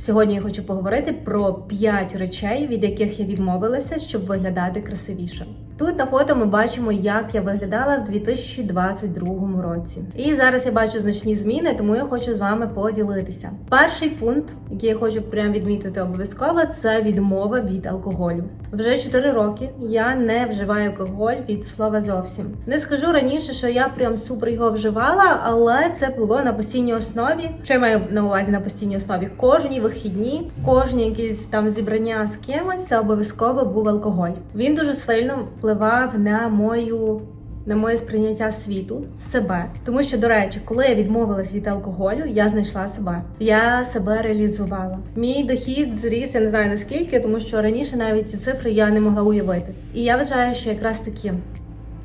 Сьогодні я хочу поговорити про 5 речей, від яких я відмовилася, щоб виглядати красивіше. Тут на фото ми бачимо, як я виглядала в 2022 році. І зараз я бачу значні зміни, тому я хочу з вами поділитися. Перший пункт, який я хочу прям відмітити обов'язково, це відмова від алкоголю. Вже 4 роки я не вживаю алкоголь від слова зовсім. Не скажу раніше, що я прям супер його вживала, але це було на постійній основі. Що я маю на увазі на постійній основі? Кожні вихідні, кожні якісь там зібрання з кимось, це обов'язково був алкоголь. Він дуже сильно впливав на мою. На моє сприйняття світу, себе, тому що, до речі, коли я відмовилась від алкоголю, я знайшла себе. Я себе реалізувала. Мій дохід зріс, я не знаю наскільки, тому що раніше навіть ці цифри я не могла уявити. І я вважаю, що якраз таки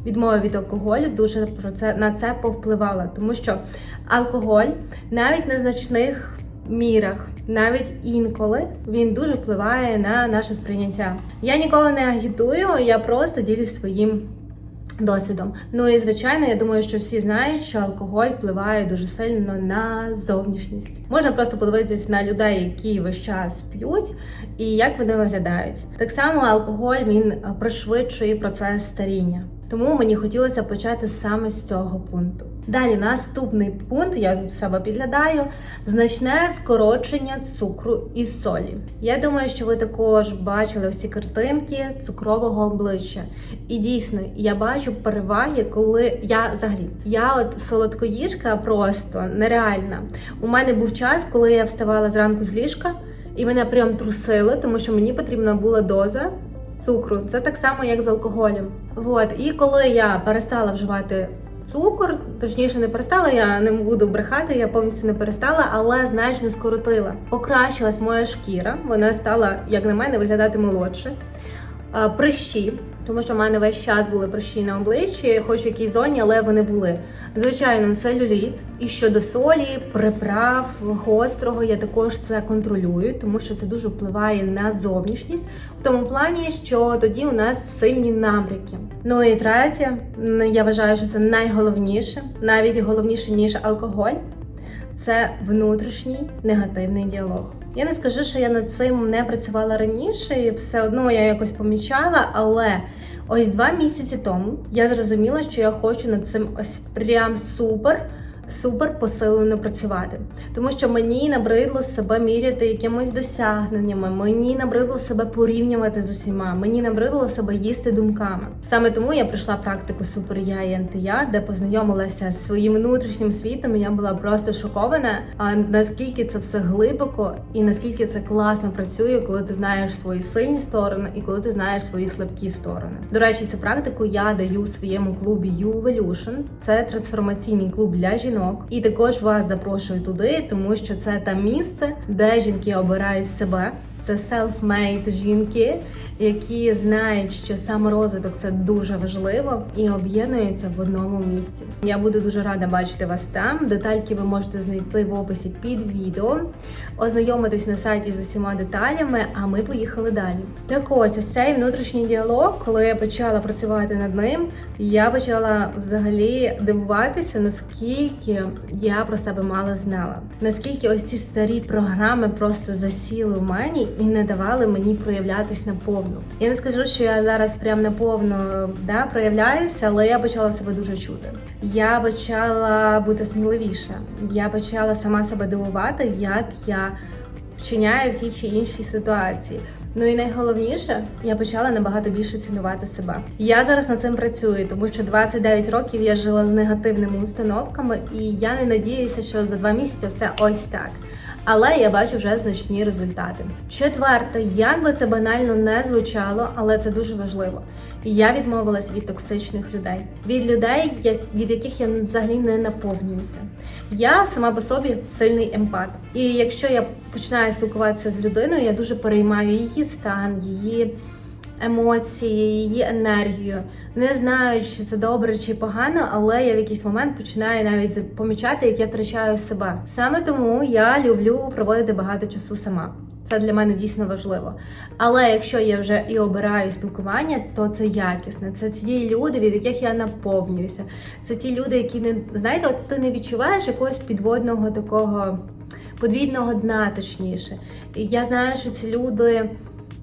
відмова від алкоголю дуже про це на це повпливала, тому що алкоголь навіть на значних мірах, навіть інколи він дуже впливає на наше сприйняття. Я ніколи не агітую, я просто ділюсь своїм. Досвідом. Ну і звичайно, я думаю, що всі знають, що алкоголь впливає дуже сильно на зовнішність. Можна просто подивитися на людей, які весь час п'ють, і як вони виглядають. Так само алкоголь він е, пришвидшує процес старіння. Тому мені хотілося почати саме з цього пункту. Далі наступний пункт, я тут себе підглядаю, значне скорочення цукру і солі. Я думаю, що ви також бачили ці картинки цукрового обличчя. І дійсно, я бачу переваги, коли я взагалі я от солодкоїжка просто нереальна. У мене був час, коли я вставала зранку з ліжка, і мене прям трусили, тому що мені потрібна була доза цукру. Це так само, як з алкоголем. От і коли я перестала вживати цукор, точніше не перестала, я не буду брехати, я повністю не перестала, але значно скоротила. Покращилась моя шкіра, вона стала, як на мене, виглядати молодше. А, Прищі, тому що в мене весь час були прищі на обличчі, хоч в якій зоні, але вони були. Звичайно, целюліт. І щодо солі, приправ, гострого, я також це контролюю, тому що це дуже впливає на зовнішність, в тому плані, що тоді у нас сильні набряки. Ну і третє, я вважаю, що це найголовніше, навіть головніше ніж алкоголь. Це внутрішній негативний діалог. Я не скажу, що я над цим не працювала раніше, і все одно я якось помічала, але ось два місяці тому я зрозуміла, що я хочу над цим ось прям супер. Супер посилено працювати, тому що мені набридло себе міряти якимось досягненнями, мені набридло себе порівнювати з усіма, мені набридло себе їсти думками. Саме тому я прийшла практику супер я і антия, де познайомилася з своїм внутрішнім світом. і Я була просто шокована. А наскільки це все глибоко і наскільки це класно працює, коли ти знаєш свої сильні сторони і коли ти знаєш свої слабкі сторони. До речі, цю практику я даю у своєму клубі Evolution. Це трансформаційний клуб для жінок. І також вас запрошую туди, тому що це те місце, де жінки обирають себе. Це self-made жінки, які знають, що саморозвиток це дуже важливо і об'єднуються в одному місці. Я буду дуже рада бачити вас там. Детальки ви можете знайти в описі під відео, ознайомитись на сайті з усіма деталями. А ми поїхали далі. Так ось ось цей внутрішній діалог, коли я почала працювати над ним, я почала взагалі дивуватися, наскільки я про себе мало знала, наскільки ось ці старі програми просто засіли в мені і не давали мені проявлятись наповну. Я не скажу, що я зараз прям наповно да, проявляюся, але я почала себе дуже чути. Я почала бути сміливіша. Я почала сама себе дивувати, як я вчиняю в тій чи іншій ситуації. Ну і найголовніше, я почала набагато більше цінувати себе. Я зараз над цим працюю, тому що 29 років я жила з негативними установками, і я не надіюся, що за два місяці все ось так. Але я бачу вже значні результати. Четверте, як би це банально не звучало, але це дуже важливо. Я відмовилась від токсичних людей, від людей, від яких я взагалі не наповнююся. Я сама по собі сильний емпат. І якщо я починаю спілкуватися з людиною, я дуже переймаю її стан, її емоції, її енергію. Не знаю, чи це добре чи погано, але я в якийсь момент починаю навіть помічати, як я втрачаю себе. Саме тому я люблю проводити багато часу сама. Це для мене дійсно важливо. Але якщо я вже і обираю спілкування, то це якісне. Це ті люди, від яких я наповнююся. Це ті люди, які не знаєте, от ти не відчуваєш якогось підводного такого подвійного дна, точніше. І я знаю, що ці люди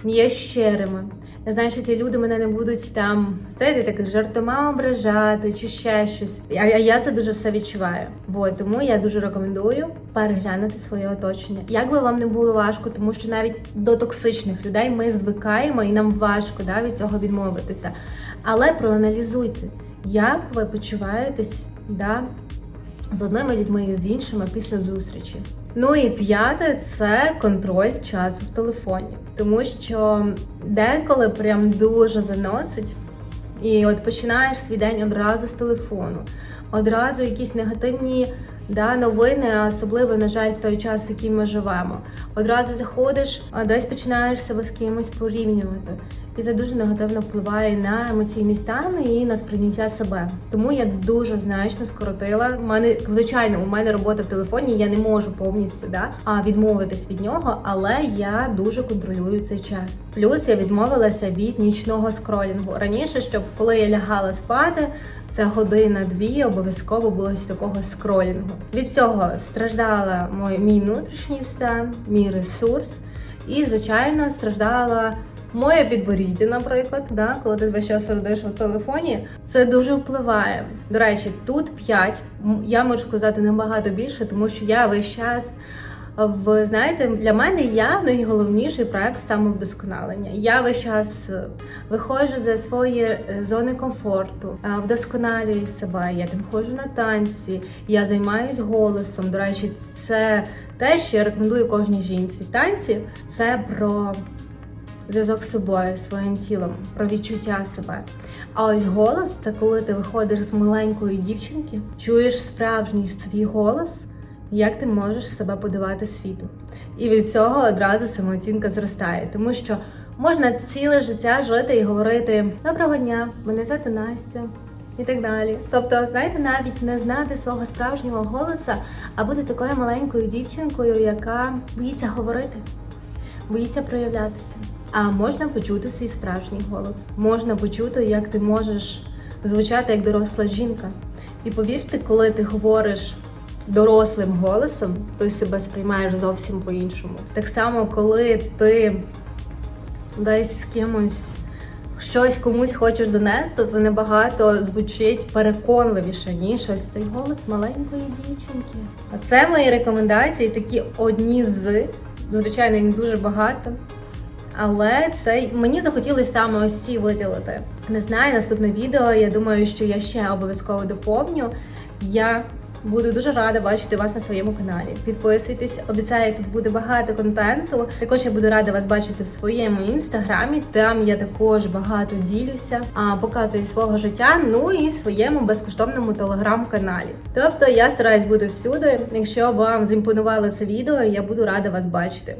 є щирими. Я знаю, що ці люди мене не будуть там, знаєте, так жартома ображати чи ще щось. А я це дуже все відчуваю. Вот, тому я дуже рекомендую переглянути своє оточення. Як би вам не було важко, тому що навіть до токсичних людей ми звикаємо і нам важко да, від цього відмовитися. Але проаналізуйте, як ви почуваєтесь да, з одними людьми і з іншими після зустрічі. Ну і п'яте це контроль часу в телефоні, тому що деколи прям дуже заносить. І от починаєш свій день одразу з телефону, одразу якісь негативні да, новини, особливо, на жаль, в той час, який ми живемо. Одразу заходиш, а десь починаєш себе з кимось порівнювати. І це дуже негативно впливає на емоційний стан і на сприйняття себе. Тому я дуже значно скоротила. У мене звичайно, у мене робота в телефоні. Я не можу повністю да, відмовитись від нього, але я дуже контролюю цей час. Плюс я відмовилася від нічного скролінгу. Раніше, щоб коли я лягала спати. Це година-дві обов'язково було з такого скролінгу. Від цього страждала мой, мій внутрішній стан, мій ресурс, і, звичайно, страждала моє підборіддя, наприклад, да, коли ти весь час сидиш у телефоні, це дуже впливає. До речі, тут 5, я можу сказати набагато більше, тому що я весь час. В знаєте, для мене я найголовніший проект самовдосконалення. Я весь час е, виходжу за свої е, зони комфорту, е, вдосконалюю себе. Я там ходжу на танці, я займаюсь голосом. До речі, це те, що я рекомендую кожній жінці. Танці це про зв'язок з собою, своїм тілом, про відчуття себе. А ось голос це коли ти виходиш з маленької дівчинки, чуєш справжній свій голос, як ти можеш себе подавати світу. І від цього одразу самооцінка зростає, тому що можна ціле життя жити і говорити Доброго дня, мене звати Настя. І так далі. Тобто, знаєте, навіть не знати свого справжнього голоса, а бути такою маленькою дівчинкою, яка боїться говорити, боїться проявлятися. А можна почути свій справжній голос, можна почути, як ти можеш звучати як доросла жінка. І повірте, коли ти говориш дорослим голосом, ти себе сприймаєш зовсім по-іншому. Так само, коли ти десь з кимось щось комусь хочеш донести, це набагато звучить переконливіше, ніж ось цей голос маленької дівчинки. А це мої рекомендації, такі одні з, звичайно, їх дуже багато. Але це мені захотілося саме ось ці виділити. Не знаю, наступне відео. Я думаю, що я ще обов'язково доповню. Я буду дуже рада бачити вас на своєму каналі. Підписуйтесь, обіцяю, тут буде багато контенту. Також я буду рада вас бачити в своєму інстаграмі. Там я також багато ділюся, а показую свого життя. Ну і своєму безкоштовному телеграм-каналі. Тобто я стараюсь бути всюди. Якщо вам зімпонувало це відео, я буду рада вас бачити.